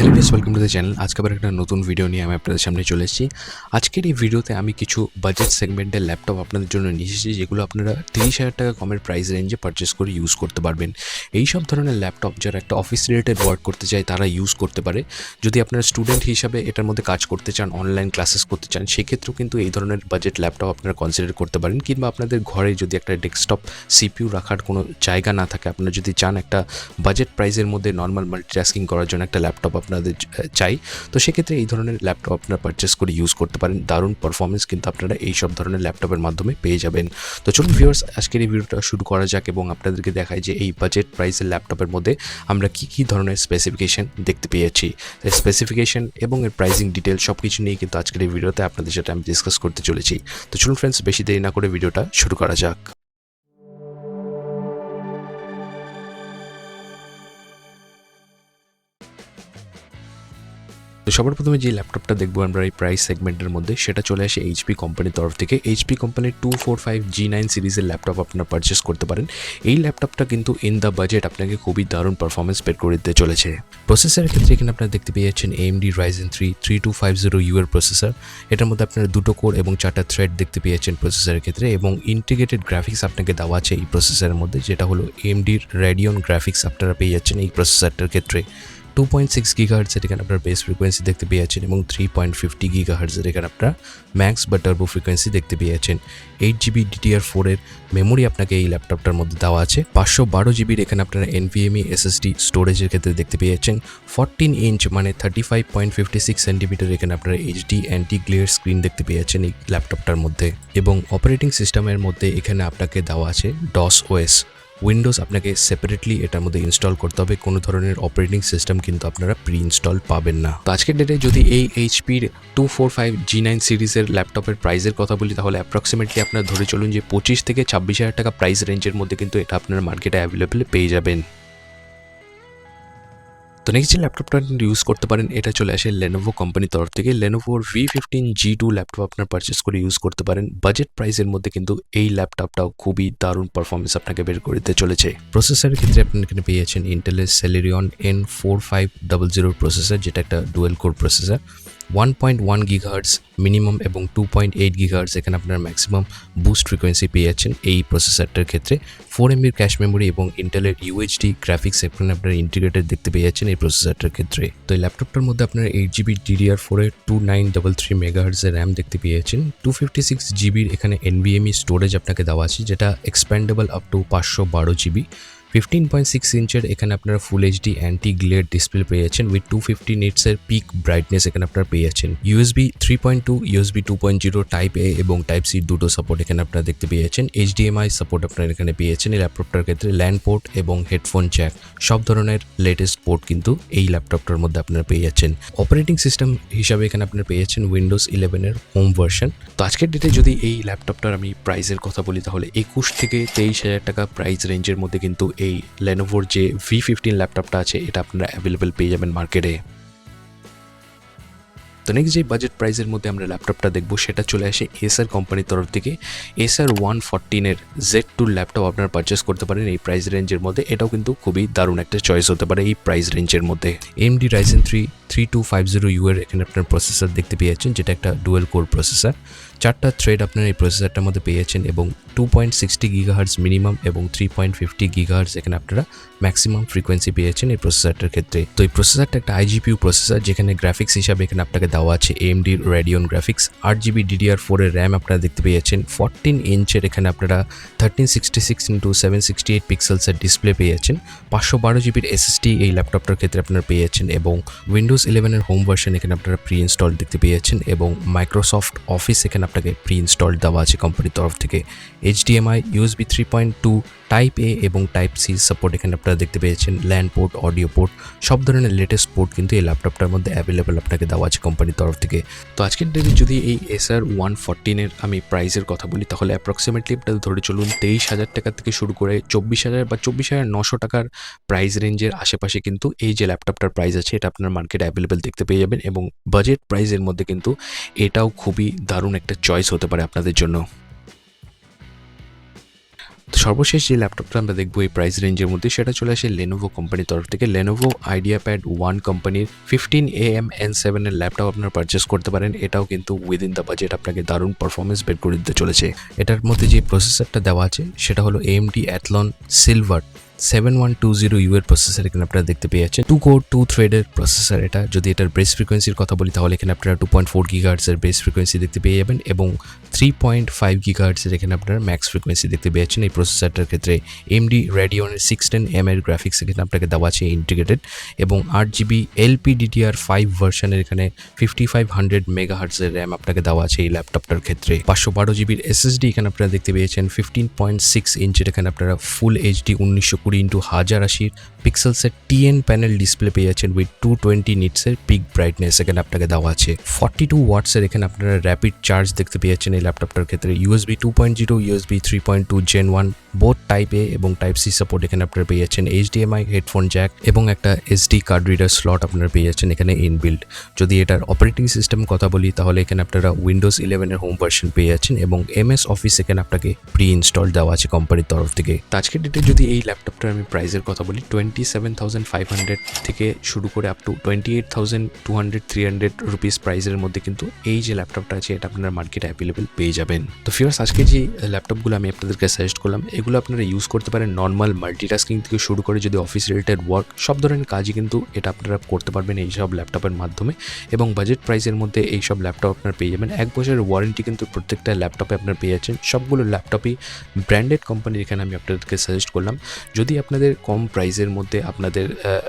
Öyle guys welcome to the channel আজকে আবার একটা নতুন ভিডিও নিয়ে আমি আপনাদের সামনে চলে এসেছি। আজকের এই ভিডিওতে আমি কিছু বাজেট সেগমেন্টের ল্যাপটপ আপনাদের জন্য নিয়ে এসেছি, যেগুলো আপনারা তিরিশ হাজার টাকা কমের প্রাইস রেঞ্জে পারচেস করে ইউজ করতে পারবেন। এই সব ধরনের ল্যাপটপ যারা একটা অফিস রিলেটেড ওয়ার্ক করতে চায়, তারা ইউজ করতে পারে। যদি আপনারা স্টুডেন্ট হিসাবে এটার মধ্যে কাজ করতে চান অনলাইন ক্লাসেস করতে চান, সেক্ষেত্রেও কিন্তু এই ধরনের বাজেট ল্যাপটপ আপনারা কনসিডার করতে পারেন। কিংবা আপনাদের ঘরে যদি একটা ডেস্কটপ সিপিইউ রাখার কোনো জায়গা না থাকে, আপনারা যদি চান একটা বাজেট প্রাইসের মধ্যে নর্মাল মাল্টিটাস্কিং করার জন্য একটা ল্যাপটপ আপনাদের চাই। তো সেক্ষেত্রে এই ধরনের ল্যাপটপ আপনারা পারচেস করে ইউজ করতে পারেন। দারুণ পারফরমেন্স কিন্তু আপনারা এই সব ধরনের ল্যাপটপের মাধ্যমে পেয়ে যাবেন। তো চলুন ভিউয়ার্স আজকের এই ভিডিওটা শুরু করা যাক এবং আপনাদেরকে দেখাই যে এই বাজেট প্রাইসের ল্যাপটপের মধ্যে আমরা কি কি ধরনের স্পেসিফিকেশন দেখতে পেয়েছি। স্পেসিফিকেশন এবং এর প্রাইসিং ডিটেল সব কিছু নিয়ে কিন্তু আজকের এই ভিডিওতে আপনাদের সাথে আমি ডিসকাস করতে চলেছি। তো চলুন ফ্রেন্ডস বেশি দেরি না করে ভিডিওটা শুরু করা যাক। তো সবার প্রথমে যে ল্যাপটপটা দেখব আমরা এই প্রাইস সেগমেন্টের মধ্যে, সেটা চলে আসে এইচপি কোম্পানির তরফ থেকে। এইচপি কোম্পানির two four five G nine সিরিজের ল্যাপটপ আপনারা পারচেস করতে পারেন। এই ল্যাপটপটা কিন্তু ইন দ্য বাজেট আপনাকে খুবই দারুণ পারফরমেন্স বের করে দিতে চলেছে। প্রসেসরের ক্ষেত্রে এখানে আপনারা দেখতে পেয়ে যাচ্ছেন AMD Ryzen three three two five zero ইউএর processor এটার মধ্যে আপনারা দুটো কোর এবং চারটা থ্রেড দেখতে পেয়ে যাচ্ছেন প্রসেসরের ক্ষেত্রে এবং ইন্টিগ্রেটেড গ্রাফিক্স আপনাকে দেওয়া আছে এই প্রসেসরের মধ্যে, যেটা হলো এমডির রেডিয়ন গ্রাফিক্স আপনারা পেয়ে যাচ্ছেন এই প্রসেসরটার ক্ষেত্রে। টু পয়েন্ট সিক্স গিগা এখানে আপনার বেস ফ্রিকোয়েন্সি দেখতে পেয়ে যাচ্ছেন এবং থ্রি পয়েন্ট ফিফটি গিগা এখানে আপনারা ম্যাক্স বা টার্বো ফ্রিকোয়েন্সি দেখতে পেয়ে যাচ্ছেন। এইট জিবি ডিটিআর ফোরের মেমোরি আপনাকে এই ল্যাপটপটার মধ্যে দেওয়া আছে। পাঁচশো বারো জিবির এখানে আপনারা এনভিএমই এসএসডি স্টোরেজের ক্ষেত্রে দেখতে পেয়ে যাচ্ছেন। ফোরটিন ইঞ্চ মানে thirty five point fifty six centimetre এখানে আপনারা এইচডি অ্যান্টি গ্লেয়ার স্ক্রিন দেখতে পেয়ে যাচ্ছেন এই ল্যাপটপটার মধ্যে। এবং অপারেটিং সিস্টেমের মধ্যে এখানে আপনাকে দেওয়া আছে ডস ওএস উইন্ডোজ আপনাকে সেপারেটলি এটার মধ্যে ইনস্টল করতে হবে। কোনো ধরনের অপারেটিং সিস্টেম কিন্তু আপনারা প্রি ইনস্টল পাবেন না। তো আজকের ডেটে যদি এই এইচপির two four five G nine সিরিজের ল্যাপটপের প্রাইসের কথা বলি, তাহলে অ্যাপ্রক্সিমেটলি আপনারা ধরে চলুন যে পঁচিশ থেকে ছাব্বিশ হাজার টাকা প্রাইস রেঞ্জের মধ্যে কিন্তু এটা আপনার মার্কেটে অ্যাভেলেবেল পেয়ে যাবেন। তো নেক্সট যে ল্যাপটপটা আপনি ইউজ করতে পারেন, এটা চলে আসে লেনোভো কোম্পানির তরফ থেকে। লেনোভোর V fifteen G two laptop আপনার পারচেস করে ইউজ করতে পারেন। বাজেট প্রাইসের মধ্যে কিন্তু এই ল্যাপটপটাও খুবই দারুণ পারফরমেন্স আপনাকে বের করে দিতে চলেছে। প্রসেসরের ক্ষেত্রে আপনি এখানে পেয়েছেন ইন্টেলের Celeron N four five double জিরোর প্রসেসর যেটা একটা dual core processor one point one gigahertz minimum এবং টু পয়েন্ট এইট গিগার্স এখানে আপনার ম্যাক্সিমাম বুস্ট ফ্রিকোয়েন্সি পেয়ে যাচ্ছেন এই প্রসেসরটার ক্ষেত্রে। ফোর এমবির ক্যাশ মেমোরি এবং ইন্টেলের ইউএইচডি গ্রাফিক্স এখানে আপনার ইন্টিগ্রেটেড দেখতে পেয়ে যাচ্ছেন এই প্রসেসরটার ক্ষেত্রে। তো এই ল্যাপটপটার মধ্যে আপনার এইট জিবি ডিডিআর ফোরের টু নাইন ডাবল থ্রি মেগাহার্টসের র্যাম দেখতে পেয়ে যাচ্ছেন। টু ফিফটি সিক্স জিবির এখানে এনভিএমই স্টোরেজ আপনাকে দেওয়া আছে, যেটা এক্সপ্যান্ডেবল আপ টু পাঁচশো বারো জিবি ফিফটিন পয়েন্ট সিক্স ইঞ্চের এখানে আপনারা full HD anti glare display পেয়ে যাচ্ছেন উইথ টু ফিফটি নিটসের পিক ব্রাইটনেস এখানে আপনারা পেয়ে যাচ্ছেন। USB three point two USB two point zero type A এবং টাইপ সি দুটো সাপোর্ট এখানে আপনারা দেখতে পেয়ে যাচ্ছেন। এইচডিএমআই সাপোর্ট আপনারা এখানে পেয়ে যাচ্ছেন। এই ল্যাপটপটার ক্ষেত্রে ল্যান্ড পোর্ট এবং হেডফোন জ্যাক সব ধরনের লেটেস্ট পোর্ট কিন্তু এই ল্যাপটপটার মধ্যে আপনারা পেয়ে যাচ্ছেন। অপারেটিং সিস্টেম হিসাবে এখানে আপনারা পেয়ে যাচ্ছেন উইন্ডোজ ইলেভেনের হোম ভার্সন তো আজকের ডেটে যদি এই ল্যাপটপটার আমি প্রাইসের কথা বলি, তাহলে একুশ থেকে তেইশ হাজার টাকা প্রাইস রেঞ্জের মধ্যে কিন্তু এই লেনোভোর যে ভি ফিফটিন ল্যাপটপটা আছে, এটা আপনারা অ্যাভেলেবেল পেয়ে যাবেন মার্কেটে তো নেক্সট যে বাজেট প্রাইসের মধ্যে আমরা ল্যাপটপটা দেখব, সেটা চলে আসে এসআর কোম্পানির তরফ থেকে। এসআর ওয়ান ফোরটিনের জেড টু ল্যাপটপ আপনারা পারচেস করতে পারেন এই প্রাইস রেঞ্জের মধ্যে। এটাও কিন্তু খুবই দারুণ একটা চয়েস হতে পারে এই প্রাইস রেঞ্জের মধ্যে। AMD Ryzen three three two five zero U এর এখানে আপনার প্রসেসর দেখতে পেয়েছেন, যেটা একটা ডুয়েল কোর প্রসেসর চারটা থ্রেড আপনার এই প্রসেসরটার মধ্যে পেয়ে যাচ্ছেন এবং two point sixty gigahertz minimum এবং থ্রি পয়েন্ট ফিফটি গিগাহার্স এখানে আপনারা ম্যাক্সিমাম ফ্রিকোয়েন্সি পেয়ে যাচ্ছেন এই প্রসেসরটার ক্ষেত্রে। তো এই প্রসেসরটা একটা আইজিপিউ প্রসেসর যেখানে গ্রাফিক্স হিসাবে এখানে আপনাকে দেওয়া আছে এমডি রেডিয়ন গ্রাফিক্স আট জিবি ডিডিআর ফোরের র্যাম আপনারা দেখতে পেয়েছেন ফোরটিন ইঞ্চের এখানে আপনারা thirteen sixty six into seven sixty eight পিক্সেলসের display পেয়ে যাচ্ছেন পাঁচশো বারো জিবির এসএসডি এই ল্যাপটপটার ক্ষেত্রে আপনারা পেয়ে যাচ্ছেন এবং উইন্ডোজ ইলেভেনের হোম ভার্সন এখানে আপনারা প্রি ইনস্টল দেখতে পেয়েছেন এবং মাইক্রোসফট অফিস এখানে আপনাকে প্রি ইনস্টল দেওয়া আছে কোম্পানির তরফ থেকে। HDMI USB three point two type A এবং টাইপ সি সাপোর্ট এখানে আপনারা দেখতে পেয়েছেন ল্যান্ড পোর্ট অডিও পোর্ট সব ধরনের লেটেস্ট পোর্ট কিন্তু এই ল্যাপটপটার মধ্যে অ্যাভেলেবেল আপনাকে দেওয়া আছে কোম্পানির তরফ থেকে। তো আজকের ডেটে যদি এই এসআর ওয়ান ফোরটিনের আমি প্রাইসের কথা বলি, তাহলে অ্যাপ্রক্সিমেটলি আপনাদের ধরে চলুন তেইশ হাজার টাকা থেকে শুরু করে চব্বিশ হাজার বা চব্বিশ হাজার নশো টাকার প্রাইস রেঞ্জের আশেপাশে কিন্তু এই যে ল্যাপটপটার প্রাইস আছে, এটা আপনার মার্কেটে অ্যাভেলেবেল দেখতে পেয়ে যাবেন এবং বাজেট প্রাইসের মধ্যে কিন্তু এটাও খুবই দারুণ একটা চয়েস হতে পারে আপনাদের জন্য। তো সর্বশেষ যে ল্যাপটপটা আমরা দেখব এই প্রাইস রেঞ্জের মধ্যে, সেটা চলে আসে লেনোভো কোম্পানির তরফ থেকে। লেনোভো আইডিয়া প্যাড ওয়ান কোম্পানির ফিফটিন এ এম এন সেভেনের ল্যাপটপ আপনারা পারচেস করতে পারেন। এটাও কিন্তু উইদিন দ্য বাজেট আপনাকে দারুণ পারফরমেন্স বের করে দিতে চলেছে। এটার মধ্যে যে প্রসেসরটা দেওয়া আছে, সেটা হলো AMD Athlon silver seven one two zero U এর প্রসেসর এখানে আপনারা দেখতে পেয়ে যাচ্ছেন। টু কোর টু থ্রেডের প্রসেসর এটা। যদি এটার বেস ফ্রিকোয়েন্সির কথা বলি, তাহলে এখানে আপনারা টু পয়েন্ট ফোর গিগার্টসের বেস ফ্রিকোয়েন্সি দেখতে পেয়ে যাবেন এবং থ্রি পয়েন্ট ফাইভ গিগার্টসের এখানে আপনারা ম্যাক্স ফ্রিকোয়েন্সি দেখতে পেয়ে যাচ্ছেন। এই প্রসেসরটার ক্ষেত্রে এমডি রেডিওনের সিক্স টেন এম এর গ্রাফিক্স এখানে আপনাকে দেওয়া আছে ইন্টিগ্রেটেড এবং আট জিবি এলপি ডিটিআর ফাইভ ভার্সনের এখানে ফিফটি ফাইভ হান্ড্রেড মেগা হার্টসের র্যাম আপনাকে দেওয়া আছে এই ল্যাপটপটার ক্ষেত্রে। পাঁচশো বারো জিবির এসএসডি এখানে আপনারা দেখতে পেয়েছেন ফিফটিন পয়েন্ট সিক্স ইঞ্চের এখানে আপনারা ফুল এইচডি উনিশশো কুড়ি ইন্টু হাজার আশির পিক্সেলসের টিএন প্যানেল ডিসপ্লে পেয়ে যাচ্ছেন উইথ টু টোয়েন্টি নিটসের পিক ব্রাইটনেস এখানে আপনাকে দেওয়া আছে ফর্টি টু ওয়াটসের এখানে আপনারা র্যাপিড চার্জ দেখতে পেয়ে যাচ্ছেন এই ল্যাপটপটার ক্ষেত্রে। USB two point zero USB three point two gen one both type A এবং টাইপ সি সাপোর্ট এখানে আপনারা পেয়ে যাচ্ছেন। এইচডিএমআই হেডফোন জ্যাক এবং একটা এসডি কার্ড রিডার স্লট আপনারা পেয়ে যাচ্ছেন এখানে ইনবিল্ড যদি এটার অপারেটিং সিস্টেম কথা বলি, তাহলে এখানে আপনারা উইন্ডোজ ইলেভেনের হোম ভার্সন পেয়ে যাচ্ছেন এবং এমএস অফিস এখানে আপনাকে প্রি ইনস্টল দেওয়া আছে কোম্পানির তরফ থেকে। আজকের ডেটে যদি এই ল্যাপটপটার আমি প্রাইসের কথা বলি twenty seven thousand five hundred থেকে শুরু করে up to twenty eight thousand two hundred three hundred rupees প্রাইসের মধ্যে কিন্তু এই যে ল্যাপটপটা আছে, এটা আপনার মার্কেটে অ্যাভেলেবেল পেয়ে যাবেন। তো ফিয়ার্স আজকে যে ল্যাপটপগুলো আমি আপনাদেরকে সাজেস্ট করলাম, এগুলো আপনারা ইউজ করতে পারেন নর্মাল মাল্টিটাস্কিং থেকে শুরু করে যদি অফিস রিলেটেড ওয়ার্ক সব ধরনের কাজই কিন্তু এটা আপনারা করতে পারবেন এই সব ল্যাপটপের মাধ্যমে। এবং বাজেট প্রাইসের মধ্যে এই সব ল্যাপটপ আপনার পেয়ে যাবেন। এক বছরের ওয়ারেন্টি কিন্তু প্রত্যেকটা ল্যাপটপে আপনার পেয়ে যাচ্ছেন। সবগুলো ল্যাপটপই ব্র্যান্ডেড কোম্পানির এখানে আমি আপনাদেরকে সাজেস্ট করলাম। যদি আপনাদের কম প্রাইসের মধ্যে আপনাদের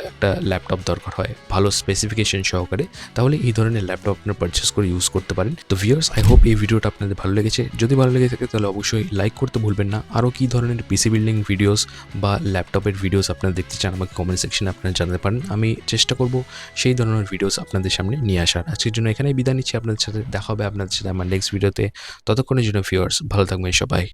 একটা ল্যাপটপ দরকার হয়, ভালো স্পেসিফিকেশন সহকারে, তাহলে এই ধরনের ল্যাপটপ আপনারা পারচেস করে ইউজ করতে পারেন। তো ভিউয়ার্স আই হোপ এই ভিডিওটা আপনাদের ভালো লেগেছে। যদি ভালো লেগে থাকে, তাহলে অবশ্যই লাইক করতে ভুলবেন না। আরও কী ধরনের পিসি বিল্ডিং ভিডিওস বা ল্যাপটপের ভিডিওস আপনারা দেখতে চান, আমাকে কমেন্ট সেকশনে আপনারা জানাতে পারেন। আমি চেষ্টা করব সেই ধরনের ভিডিওস আপনাদের সামনে নিয়ে আসার। আজকের জন্য এখানেই বিদায় নিচ্ছি। আপনাদের সাথে দেখা হবে আপনাদের সাথে আমার নেক্সট ভিডিওতে ততক্ষণের জন্য ভিউয়ার্স ভালো থাকবেন সবাই।